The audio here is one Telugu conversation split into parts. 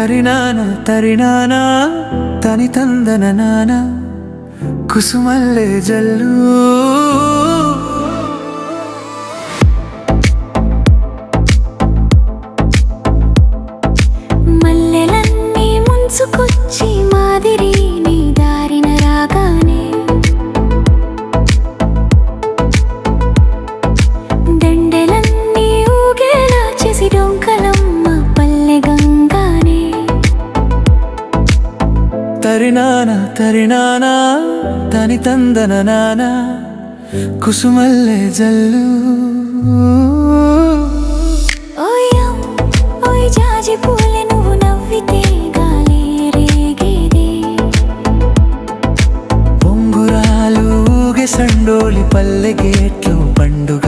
తరినాన తరినాన తని తందన నానా కుసుమల్లే జల్లు. తరినాన తరినాన తని తందన నాన కుసుమల్లే జల్లు. జాజి పూలే నువ్వు నవ్వితే గాలి రేగేదే. పొంగురాలు ఊగే సండోలి పల్లె గేట్లు పండుగ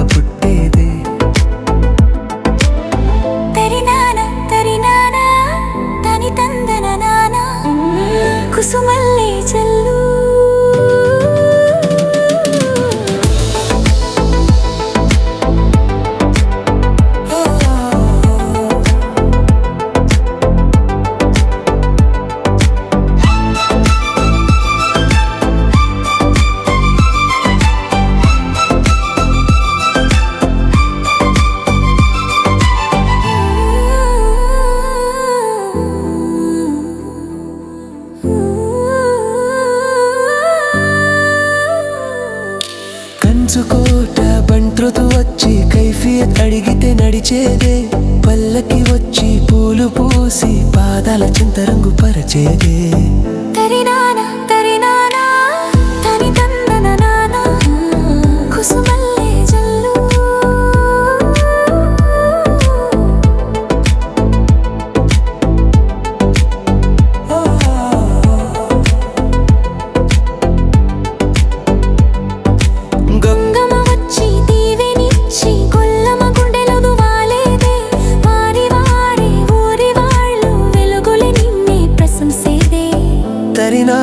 కంచుకోట బంట్రుతు వచ్చి కైఫియత్ అడిగితే నడిచేదే. పల్లకి వచ్చి పూలు పూసి పాదాల చింత రంగు పరచేదే.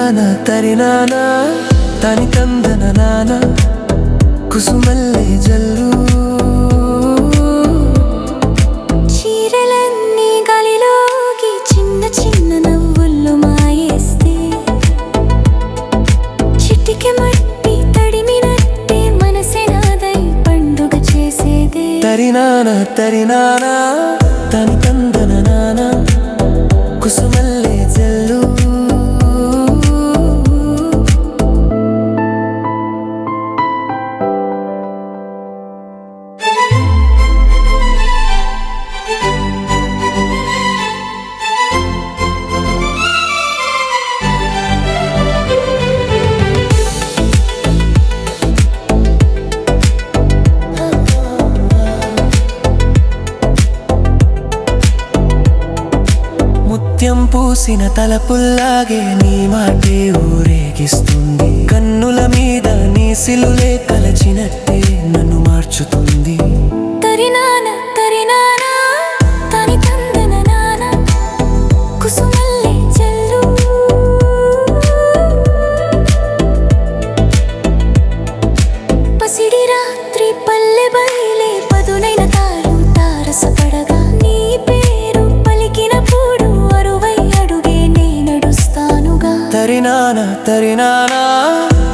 తరినాన తరినాన తని తందన నాన కుసుమల్లే జల్లు. చీరలన్నీ గాలిలోకి చిన్న చిన్న నవ్వుల్లో మాయేస్తే చిటికె మట్టి తడిమినట్టే మనసే నాదై పండుగ చేసేదే. తరినాన తరినాన తని తందన నాన ముత్యం పూసిన తలపుల్లాగే నీ మాటే ఊరేగిస్తుంది. కన్నుల మీద నీ సిలులే కలచినట్టే నన్ను మార్చుతుంది. తరినాన తరినాన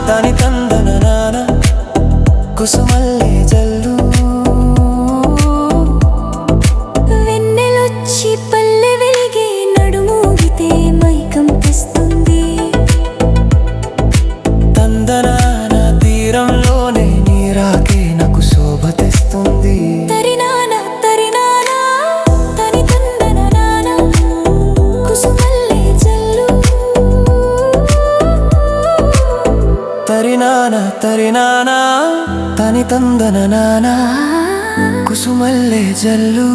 తని తందన నాన తరినానా తరినానా తని తందన నానా కుసుమల్లే జల్లు.